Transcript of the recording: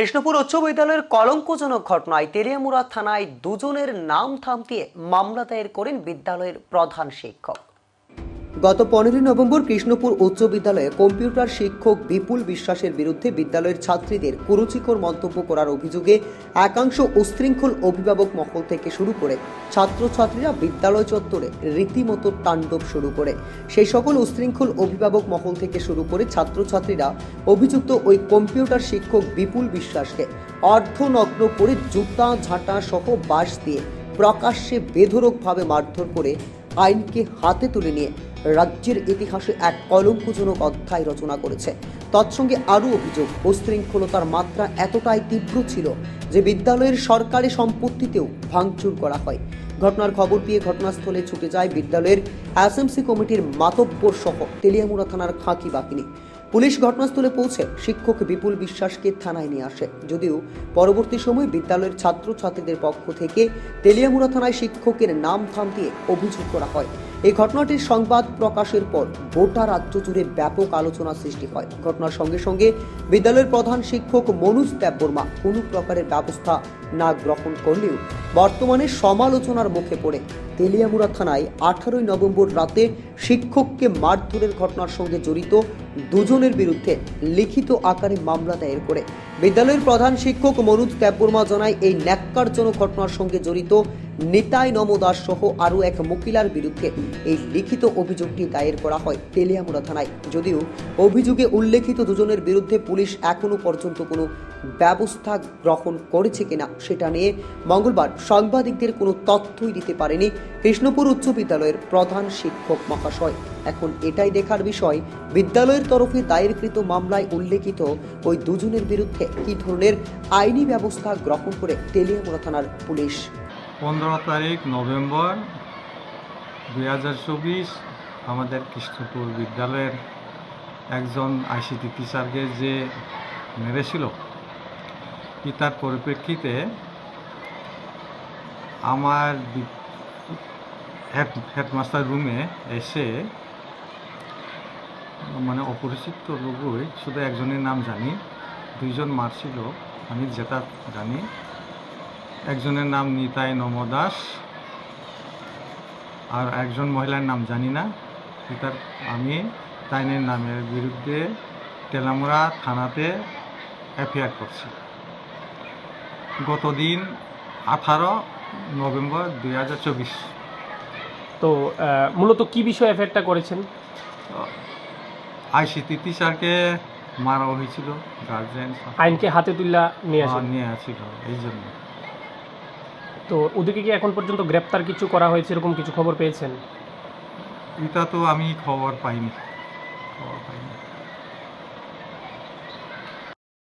কৃষ্ণপুর উচ্চ বিদ্যালয়ের কলঙ্কজনক ঘটনায় তেলিয়ামুড়া থানায় দুজনের নাম থামতিয়ে মামলা দায়ের করেন বিদ্যালয়ের প্রধান শিক্ষক। গত পনেরোই নভেম্বর কৃষ্ণপুর উচ্চ বিদ্যালয়ে কম্পিউটার শিক্ষক বিপুল বিশ্বাসের বিরুদ্ধে বিদ্যালয়ের ছাত্রীদের কুরুচিকর মন্তব্য করার অভিযোগে একাংশ উশৃঙ্খল অভিভাবক মহল থেকে শুরু করে ছাত্রছাত্রীরা বিদ্যালয় চত্বরে রীতিমতো তাণ্ডব শুরু করে। সেই সকল উশৃঙ্খল অভিভাবক মহল থেকে শুরু করে ছাত্রছাত্রীরা অভিযুক্ত ওই কম্পিউটার শিক্ষক বিপুল বিশ্বাসকে অর্ধনগ্ন করে জুতা, ঝাঁটা সহ বাঁশ দিয়ে প্রকাশ্যে বেধরকভাবে মারধর করে আইনকে হাতে তুলে নিয়ে রাজ্যের ইতিহাসে এক কলঙ্কজনক অধ্যায় রচনা করেছে। তৎসঙ্গে আরও অভিযোগ উশৃঙ্খলতার মাত্রা এতটাই তীব্র ছিল যে বিদ্যালয়ের সরকারি সম্পত্তিতেও ভাঙচুর করা হয়। ঘটনার খবর পেয়ে ঘটনাস্থলে ছুটে যায় বিদ্যালয়ের এসএমসি কমিটির মাতব্বর সহ তেলিয়ামুড়া থানার খাঁকি বাহিনী। পুলিশ ঘটনাস্থলে পৌঁছে শিক্ষক বিপুল বিশ্বাসকে থানায় নিয়ে আসে। যদিও পরবর্তী সময় বিদ্যালয়ের ছাত্রছাত্রীদের পক্ষ থেকে তেলিয়ামুড়া থানায় শিক্ষকের নাম থাম দিয়ে অভিযোগ করা হয়। এই ঘটনাটির সংবাদ প্রকাশের পর গোটা রাজ্য জুড়ে ব্যাপক আলোচনা সৃষ্টি হয়। ঘটনার সঙ্গে সঙ্গে বিদ্যালয়ের প্রধান শিক্ষক মনোজ দেববর্মা কোনো প্রকারের ব্যবস্থা না গ্রহণ করলেও বর্তমানে সমালোচনার মুখে পড়ে। তেলিয়ামুড়া থানায় আঠারোই নভেম্বর রাতে শিক্ষককে মারধরের ঘটনার সঙ্গে জড়িত দুজনের বিরুদ্ধে লিখিত আকারে মামলা দায়ের করে। বিদ্যালয়ের প্রধান শিক্ষক মনোজ দেববর্মা জানায়, এই ন্যাক্কারজনক ঘটনার সঙ্গে জড়িত নিতাই নম দাস সহ আরও এক মকিলার বিরুদ্ধে এই লিখিত অভিযোগটি দায়ের করা হয় তেলিয়ামুড়া থানায়। যদিও অভিযোগে উল্লেখিত দুজনের বিরুদ্ধে পুলিশ এখনও পর্যন্ত কোনো ব্যবস্থা গ্রহণ করেছে কিনা সেটা নিয়ে মঙ্গলবার সাংবাদিকদের কোনো তথ্যই দিতে পারেনি কৃষ্ণপুর উচ্চ বিদ্যালয়ের প্রধান শিক্ষক মহাশয়। এখন এটাই দেখার বিষয়, বিদ্যালয়ের তরফে দায়েরকৃত মামলায় উল্লেখিত ওই দুজনের বিরুদ্ধে কী ধরনের আইনি ব্যবস্থা গ্রহণ করে তেলিয়ামুড়া থানার পুলিশ। পনেরো তারিখ, নভেম্বর, দুই হাজার চব্বিশ, আমাদের কৃষ্ণপুর বিদ্যালয়ের একজন আইসিটি টিচারকে যে মেরেছিল, কি তার পরিপ্রেক্ষিতে আমার হেড হেডমাস্টার রুমে এসে মানে অপরিচিত লোকই শুধু একজনের নাম জানি, দুইজন মারছিল, আমি যেটা জানি একজনের নাম নিতাই নমদাস আর একজন মহিলার নাম জানি না এটার আমি তাইনের নামের বিরুদ্ধে তেলামুড়া থানাতে এফআইআর করছি। গতদিন আঠারো নভেম্বর দুই হাজার চব্বিশ। তো মূলত কি বিষয়ে এফেক্টটা করেছেন? আইসিটি টিচারকে মারা হয়েছিল গার্জেন আইনকে হাতে তুল্লা নিয়ে আসেন। নিয়ে আসছিল এই জন্য। তো ওদিকে কি এখন পর্যন্ত গ্রেপ্তার কিছু করা হয়েছে? এরকম কিছু খবর পেয়েছেন? এটা তো আমি খবর পাইনি। খবর পাইনি।